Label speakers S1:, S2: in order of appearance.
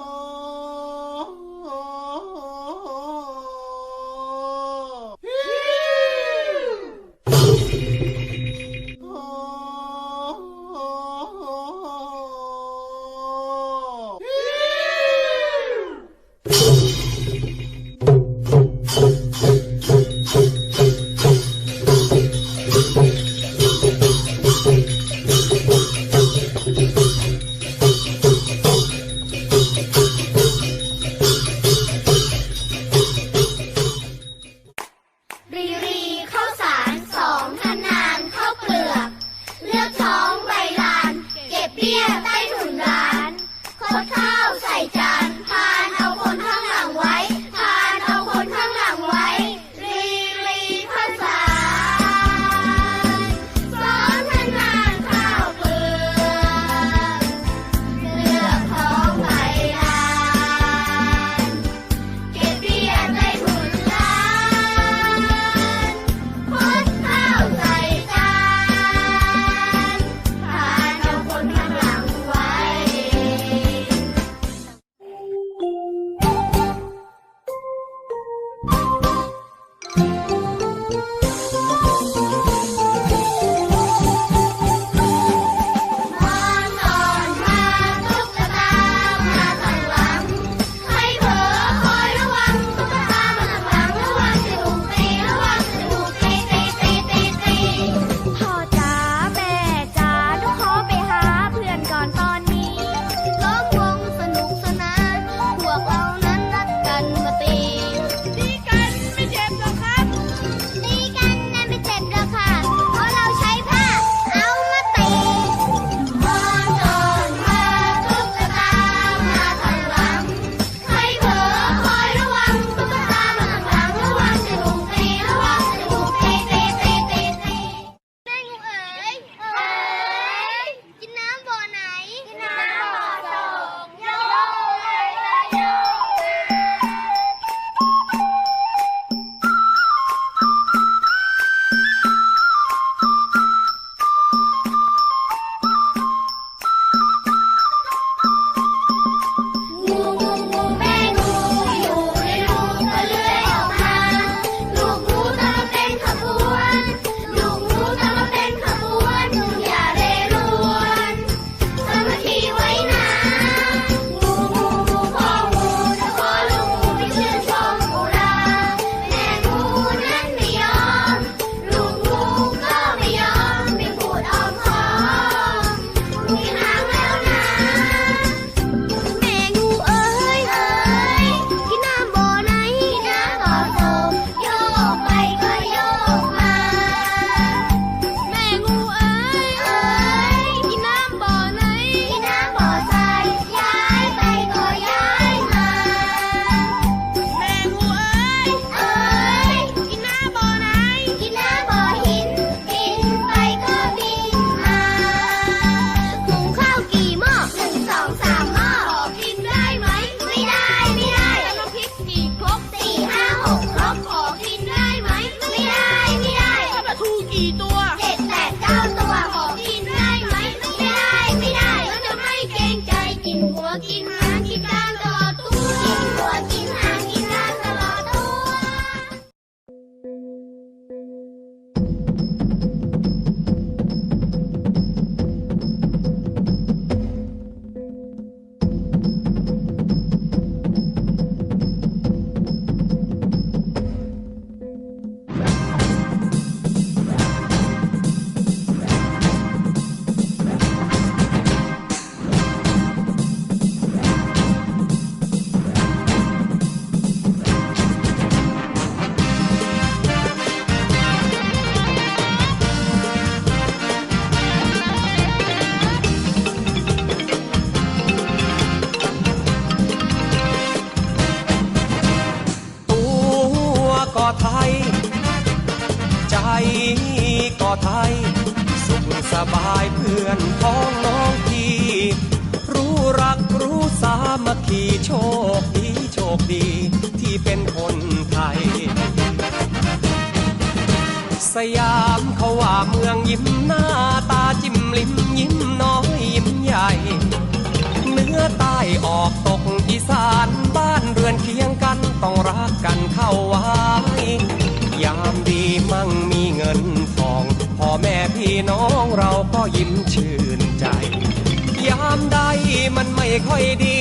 S1: Oh. ใต้ถุนร้านคดข้าวใส่จาน อนพ้องน้องพี่ รู้รักรู้สามั
S2: ค
S1: คีโชคดี
S3: โชคดีที่เป็นคนไทย สยามเขาว่าเมืองยิ้มหน้าตาจิ้มลิ้มยิ้มน้อยยิ้มใหญ่เนื้อใต้ออกตกอีสานบ้านเรือนเคียงกันต้องรักกันเข้าไว้ พี่น้องเราก็ยิ้มชื่นใจ ยามใดมันไม่ค่อยดี